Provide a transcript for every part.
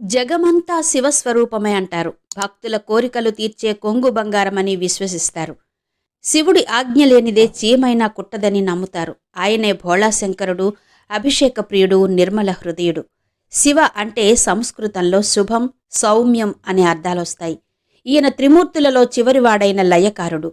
జగమంతా శివస్వరూపమే అంటారు. భక్తుల కోరికలు తీర్చే కొంగు బంగారమని విశ్వసిస్తారు. శివుడి ఆజ్ఞ లేనిదే చీమైనా కుట్టదని నమ్ముతారు. ఆయనే భోళాశంకరుడు అభిషేక ప్రియుడు నిర్మల హృదయుడు. శివ అంటే సంస్కృతంలో శుభం సౌమ్యం అనే అర్థాలొస్తాయి ఈయన త్రిమూర్తులలో చివరివాడైన లయకారుడు.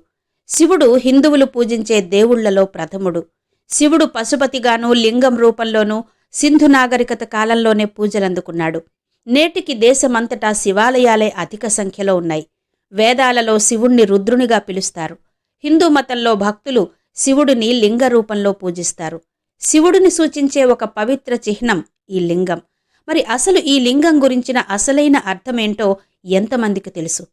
శివుడు హిందువులు పూజించే దేవుళ్ళలో ప్రథముడు. శివుడు పశుపతిగాను లింగం రూపంలోనూ సింధు నాగరికత కాలంలోనే పూజలందుకున్నాడు. నేటికి దేశమంతటా శివాలయాలే అధిక సంఖ్యలో ఉన్నాయి. వేదాలలో శివుణ్ణి రుద్రునిగా పిలుస్తారు. హిందూ మతంలో భక్తులు శివుడిని లింగ రూపంలో పూజిస్తారు. శివుడిని సూచించే ఒక పవిత్ర చిహ్నం ఈ లింగం. మరి అసలు ఈ లింగం గురించిన అసలైన అర్థమేంటో ఎంతమందికి తెలుసు?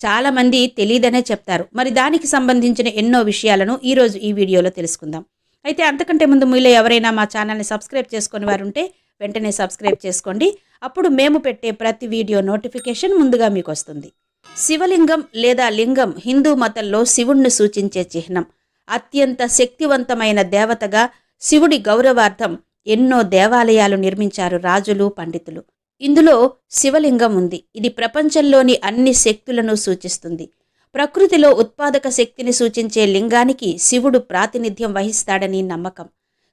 చాలామంది తెలియదనే చెప్తారు. మరి దానికి సంబంధించిన ఎన్నో విషయాలను ఈరోజు ఈ వీడియోలో తెలుసుకుందాం. అయితే అంతకంటే ముందు మీలో ఎవరైనా మా ఛానల్ని సబ్స్క్రైబ్ చేసుకుని వారు ఉంటే వెంటనే సబ్స్క్రైబ్ చేసుకోండి. అప్పుడు మేము పెట్టే ప్రతి వీడియో నోటిఫికేషన్ ముందుగా మీకు వస్తుంది శివలింగం లేదా లింగం హిందూ మతంలో శివుణ్ణి సూచించే చిహ్నం. అత్యంత శక్తివంతమైన దేవతగా శివుడి గౌరవార్థం ఎన్నో దేవాలయాలు నిర్మించారు రాజులు పండితులు. ఇందులో శివలింగం ఉంది. ఇది ప్రపంచంలోని అన్ని శక్తులను సూచిస్తుంది. ప్రకృతిలో ఉత్పాదక శక్తిని సూచించే లింగానికి శివుడు ప్రాతినిధ్యం వహిస్తాడని నమ్మకం.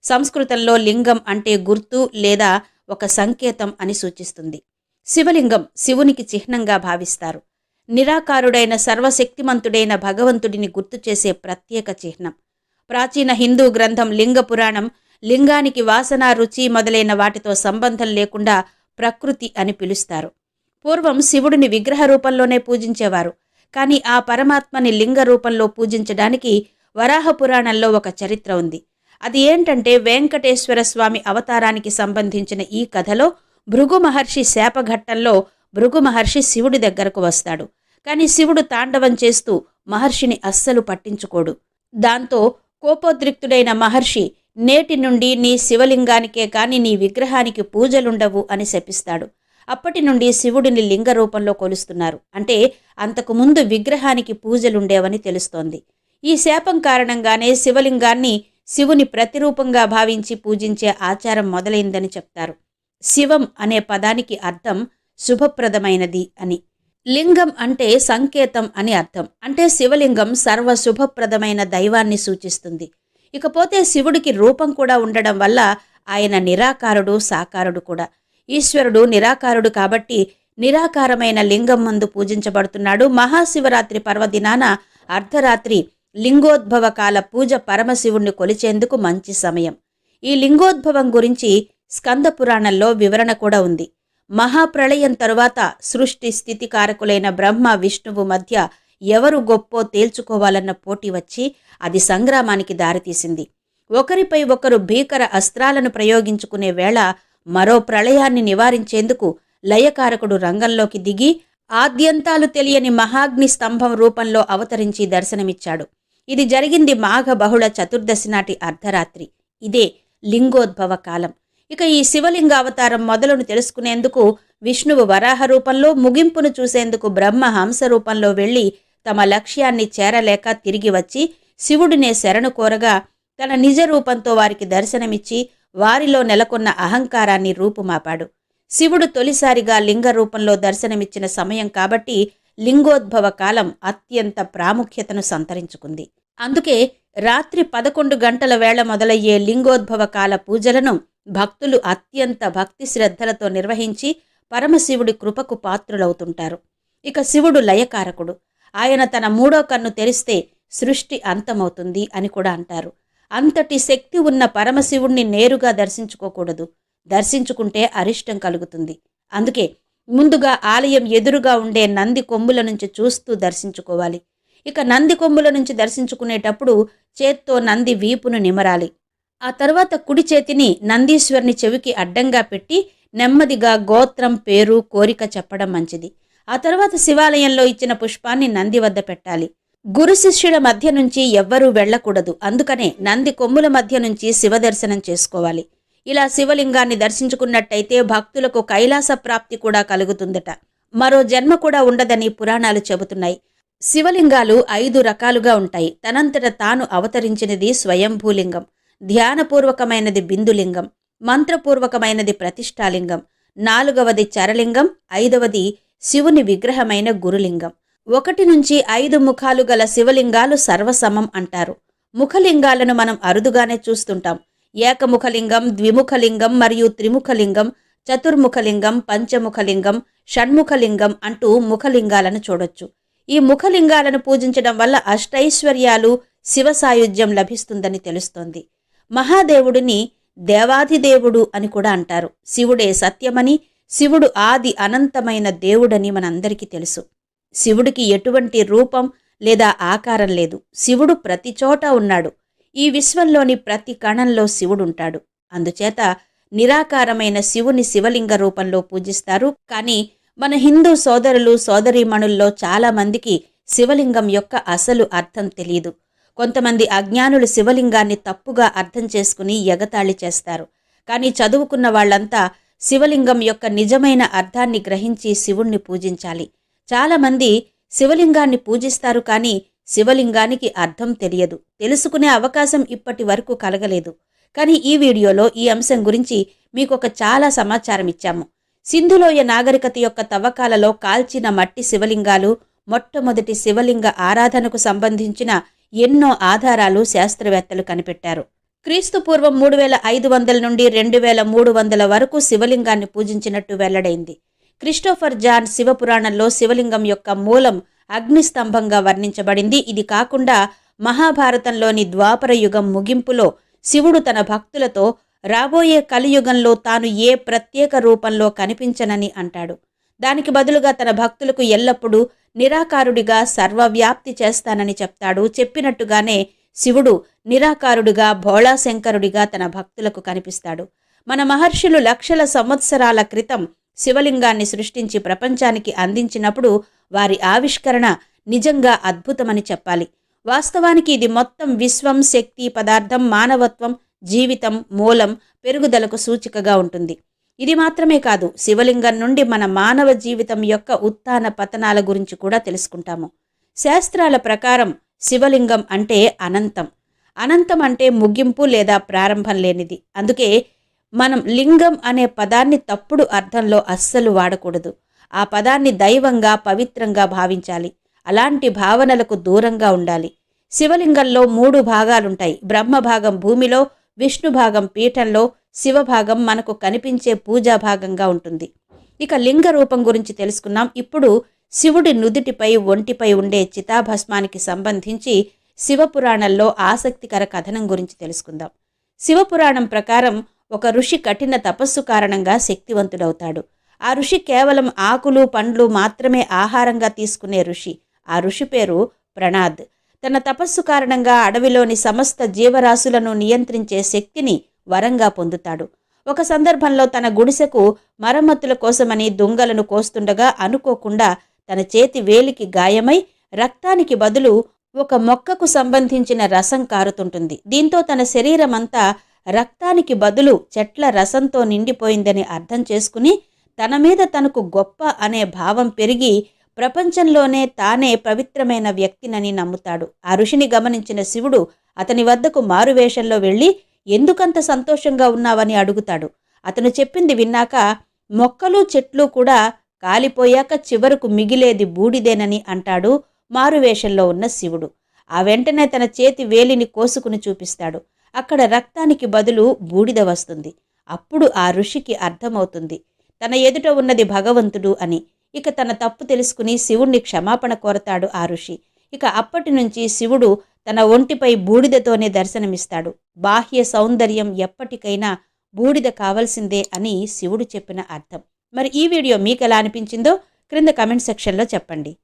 సంస్కృతంలో లింగం అంటే గుర్తు లేదా ఒక సంకేతం అని సూచిస్తుంది. శివలింగం శివునికి చిహ్నంగా భావిస్తారు. నిరాకారుడైన సర్వశక్తిమంతుడైన భగవంతుడిని గుర్తు చేసే ప్రత్యేక చిహ్నం. ప్రాచీన హిందూ గ్రంథం లింగ పురాణం లింగానికి వాసన రుచి మొదలైన వాటితో సంబంధం లేకుండా ప్రకృతి అని పిలుస్తారు. పూర్వం శివుడిని విగ్రహ రూపంలోనే పూజించేవారు. కానీ ఆ పరమాత్మని లింగ రూపంలో పూజించడానికి వరాహ పురాణంలో ఒక చరిత్ర ఉంది. అది ఏంటంటే వెంకటేశ్వర స్వామి అవతారానికి సంబంధించిన ఈ కథలో భృగు మహర్షి శాపఘట్టంలో భృగు మహర్షి శివుడి దగ్గరకు వస్తాడు. కానీ శివుడు తాండవం చేస్తూ మహర్షిని అస్సలు పట్టించుకోడు. దాంతో కోపోద్రిక్తుడైన మహర్షి నేటి నుండి నీ శివలింగానికే కాని నీ విగ్రహానికి పూజలుండవు అని శపిస్తాడు. అప్పటి నుండి శివుడిని లింగ రూపంలో కొలుస్తున్నారు. అంటే అంతకుముందు విగ్రహానికి పూజలుండేవని తెలుస్తోంది. ఈ శాపం కారణంగానే శివలింగాన్ని శివుని ప్రతిరూపంగా భావించి పూజించే ఆచారం మొదలైందని చెప్తారు. శివం అనే పదానికి అర్థం శుభప్రదమైనది అని. లింగం అంటే సంకేతం అని అర్థం. అంటే శివలింగం సర్వ శుభప్రదమైన దైవాన్ని సూచిస్తుంది. ఇకపోతే శివుడికి రూపం కూడా ఉండడం వల్ల ఆయన నిరాకారుడు సాకారుడు కూడా. ఈశ్వరుడు నిరాకారుడు కాబట్టి నిరాకారమైన లింగం మందు పూజించబడుతున్నాడు. మహాశివరాత్రి పర్వదినాన అర్ధరాత్రి లింగోద్భవ కాల పూజ పరమశివుణ్ణి కొలిచేందుకు మంచి సమయం. ఈ లింగోద్భవం గురించి స్కంద పురాణంలో వివరణ కూడా ఉంది. మహాప్రళయం తరువాత సృష్టి స్థితికారకులైన బ్రహ్మ విష్ణువు మధ్య ఎవరు గొప్పో తేల్చుకోవాలన్న పోటీ వచ్చి అది సంగ్రామానికి దారితీసింది. ఒకరిపై ఒకరు భీకర అస్త్రాలను ప్రయోగించుకునే వేళ మరో ప్రళయాన్ని నివారించేందుకు లయకారకుడు రంగంలోకి దిగి ఆద్యంతాలు తెలియని మహాగ్ని స్తంభం రూపంలో అవతరించి దర్శనమిచ్చాడు. ఇది జరిగింది మాఘ బహుళ చతుర్దశి నాటి అర్ధరాత్రి. ఇదే లింగోద్భవ కాలం. ఇక ఈ శివలింగ అవతారం మొదలును తెలుసుకునేందుకు విష్ణువు వరాహ రూపంలో ముగింపును చూసేందుకు బ్రహ్మ హంస రూపంలో వెళ్ళి తమ లక్ష్యాన్ని చేరలేక తిరిగి వచ్చి శివుడినే శరణు కోరగా తన నిజ రూపంతో వారికి దర్శనమిచ్చి వారిలో నెలకొన్న అహంకారాన్ని రూపుమాపాడు. శివుడు తొలిసారిగా లింగ రూపంలో దర్శనమిచ్చిన సమయం కాబట్టి లింగోద్భవ కాలం అత్యంత ప్రాముఖ్యతను సంతరించుకుంది. అందుకే రాత్రి పదకొండు గంటల వేళ మొదలయ్యే లింగోద్భవ కాల పూజలను భక్తులు అత్యంత భక్తి శ్రద్ధలతో నిర్వహించి పరమశివుడి కృపకు పాత్రులవుతుంటారు. ఇక శివుడు లయకారకుడు. ఆయన తన మూడో కన్ను తెరిస్తే సృష్టి అంతమవుతుంది అని కూడా అంటారు. అంతటి శక్తి ఉన్న పరమశివుణ్ణి నేరుగా దర్శించుకోకూడదు. దర్శించుకుంటే అరిష్టం కలుగుతుంది. అందుకే ముందుగా ఆలయం ఎదురుగా ఉండే నంది కొమ్ముల నుంచి చూస్తూ దర్శించుకోవాలి. ఇక నంది కొమ్ముల నుంచి దర్శించుకునేటప్పుడు చేత్తో నంది వీపును నిమరాలి. ఆ తర్వాత కుడి చేతిని నందీశ్వరుని చెవికి అడ్డంగా పెట్టి నెమ్మదిగా గోత్రం పేరు కోరిక చెప్పడం మంచిది. ఆ తర్వాత శివాలయంలో ఇచ్చిన పుష్పాన్ని నంది వద్ద పెట్టాలి. గురు శిష్యుల మధ్య నుంచి ఎవ్వరూ వెళ్ళకూడదు అందుకనే నంది కొమ్ముల మధ్య నుంచి శివ దర్శనం చేసుకోవాలి. ఇలా శివలింగాన్ని దర్శించుకున్నట్టయితే భక్తులకు కైలాస ప్రాప్తి కూడా కలుగుతుందట. మరో జన్మ కూడా ఉండదని పురాణాలు చెబుతున్నాయి. శివలింగాలు ఐదు రకాలుగా ఉంటాయి. తనంతట తాను అవతరించినది స్వయంభూలింగం ధ్యానపూర్వకమైనది బిందులింగం మంత్రపూర్వకమైనది ప్రతిష్టాలింగం నాలుగవది చరలింగం ఐదవది శివుని విగ్రహమైన గురులింగం. ఒకటి నుంచి ఐదు ముఖాలు గల శివలింగాలు సర్వసమం అంటారు. ముఖలింగాలను మనం అరుదుగానే చూస్తుంటాం. ఏకముఖలింగం ద్విముఖలింగం మరియు త్రిముఖలింగం చతుర్ముఖలింగం పంచముఖలింగం షణ్ముఖలింగం అంటూ ముఖలింగాలను చూడొచ్చు. ఈ ముఖలింగాలను పూజించడం వల్ల అష్టైశ్వర్యాలు శివ సాయుధ్యం లభిస్తుందని తెలుస్తోంది. మహాదేవుడిని దేవాధిదేవుడు అని కూడా అంటారు. శివుడే సత్యమని శివుడు ఆది అనంతమైన దేవుడని మనందరికీ తెలుసు. శివుడికి ఎటువంటి రూపం లేదా ఆకారం లేదు. శివుడు ప్రతి చోట ఉన్నాడు. ఈ విశ్వంలోని ప్రతి కణంలో శివుడుంటాడు. అందుచేత నిరాకారమైన శివుని శివలింగ రూపంలో పూజిస్తారు. కానీ మన హిందూ సోదరులు సోదరీమణుల్లో చాలామందికి శివలింగం యొక్క అసలు అర్థం తెలియదు కొంతమంది అజ్ఞానులు శివలింగాన్ని తప్పుగా అర్థం చేసుకుని ఎగతాళి చేస్తారు. కానీ చదువుకున్న వాళ్ళంతా శివలింగం యొక్క నిజమైన అర్థాన్ని గ్రహించి శివుణ్ణి పూజించాలి. చాలామంది శివలింగాన్ని పూజిస్తారు కానీ శివలింగానికి అర్థం తెలియదు. తెలుసుకునే అవకాశం ఇప్పటి వరకు కలగలేదు. కానీ ఈ వీడియోలో ఈ అంశం గురించి మీకు ఒక చాలా సమాచారం ఇచ్చాము. సింధులోయ నాగరికత యొక్క తవ్వకాలలో కాల్చిన మట్టి శివలింగాలు మొట్టమొదటి శివలింగ ఆరాధనకు సంబంధించిన ఎన్నో ఆధారాలు శాస్త్రవేత్తలు కనిపెట్టారు. క్రీస్తు పూర్వం మూడు వేల ఐదు వందల నుండి రెండు వేల మూడు వందల వరకు శివలింగాన్ని పూజించినట్టు వెల్లడైంది. క్రిస్టోఫర్ జాన్ శివపురాణంలో శివలింగం యొక్క మూలం అగ్నిస్తంభంగా వర్ణించబడింది. ఇది కాకుండా మహాభారతంలోని ద్వాపర యుగం ముగింపులో శివుడు తన భక్తులతో రాబోయే కలియుగంలో తాను ఏ ప్రత్యేక రూపంలో కనిపించనని అంటాడు. దానికి బదులుగా తన భక్తులకు ఎల్లప్పుడూ నిరాకారుడిగా సర్వవ్యాప్తి చేస్తానని చెప్తాడు. చెప్పినట్టుగానే శివుడు నిరాకారుడిగా భోళాశంకరుడిగా తన భక్తులకు కనిపిస్తాడు. మన మహర్షులు లక్షల సంవత్సరాల క్రితం శివలింగాన్ని సృష్టించి ప్రపంచానికి అందించినప్పుడు వారి ఆవిష్కరణ నిజంగా అద్భుతమని చెప్పాలి. వాస్తవానికి ఇది మొత్తం విశ్వం శక్తి పదార్థం మానవత్వం జీవితం మూలం పెరుగుదలకు సూచికగా ఉంటుంది. ఇది మాత్రమే కాదు శివలింగం నుండి మన మానవ జీవితం యొక్క ఉత్థాన పతనాల గురించి కూడా తెలుసుకుంటాము. శాస్త్రాల ప్రకారం శివలింగం అంటే అనంతం. అనంతం అంటే ముగింపు లేదా ప్రారంభం లేనిది. అందుకే మనం లింగం అనే పదాన్ని తప్పుడు అర్థంలో అస్సలు వాడకూడదు. ఆ పదాన్ని దైవంగా పవిత్రంగా భావించాలి. అలాంటి భావనలకు దూరంగా ఉండాలి. శివలింగంలో మూడు భాగాలుంటాయి. బ్రహ్మ భాగం భూమిలో విష్ణు భాగం పీఠంలో శివభాగం మనకు కనిపించే పూజా భాగంగా ఉంటుంది. ఇక లింగ రూపం గురించి తెలుసుకున్నాం. ఇప్పుడు శివుడి నుదుటిపై ఒంటిపై ఉండే చితాభస్మానికి సంబంధించి శివపురాణంలో ఆసక్తికర కథనం గురించి తెలుసుకుందాం. శివపురాణం ప్రకారం ఒక ఋషి కఠిన తపస్సు కారణంగా శక్తివంతుడవుతాడు. ఆ ఋషి కేవలం ఆకులు పండ్లు మాత్రమే ఆహారంగా తీసుకునే ఋషి. ఆ ఋషి పేరు ప్రణాద్. తన తపస్సు కారణంగా అడవిలోని సమస్త జీవరాశులను నియంత్రించే శక్తిని వరంగా పొందుతాడు. ఒక సందర్భంలో తన గుడిసెకు మరమ్మతుల కోసమని దొంగలను కోస్తుండగా అనుకోకుండా తన చేతి వేలికి గాయమై రక్తానికి బదులు ఒక మొక్కకు సంబంధించిన రసం కారుతుంటుంది. దీంతో తన శరీరమంతా రక్తానికి బదులు చెట్ల రసంతో నిండిపోయిందని అర్థం చేసుకుని తన మీద తనకు గొప్ప అనే భావం పెరిగి ప్రపంచంలోనే తానే పవిత్రమైన వ్యక్తినని నమ్ముతాడు. ఆ ఋషిని గమనించిన శివుడు అతని వద్దకు మారువేషంలో వెళ్ళి ఎందుకంత సంతోషంగా ఉన్నావని అడుగుతాడు. అతను చెప్పింది విన్నాక మొక్కలు చెట్లు కూడా కాలిపోయాక చివరకు మిగిలేది బూడిదేనని అంటాడు మారువేషంలో ఉన్న శివుడు. ఆ వెంటనే తన చేతి వేలిని కోసుకుని చూపిస్తాడు. అక్కడ రక్తానికి బదులు బూడిద వస్తుంది. అప్పుడు ఆ ఋషికి అర్థమవుతుంది. తన ఎదుట ఉన్నది భగవంతుడు అని. ఇక తన తప్పు తెలుసుకుని శివుణ్ణి క్షమాపణ కోరతాడు ఆ ఋషి. ఇక అప్పటి నుంచి శివుడు తన ఒంటిపై బూడిదతోనే దర్శనమిస్తాడు. బాహ్య సౌందర్యం ఎప్పటికైనా బూడిద కావాల్సిందే అని శివుడు చెప్పిన అర్థం. మరి ఈ వీడియో మీకు ఎలా అనిపించిందో క్రింద కమెంట్ సెక్షన్లో చెప్పండి.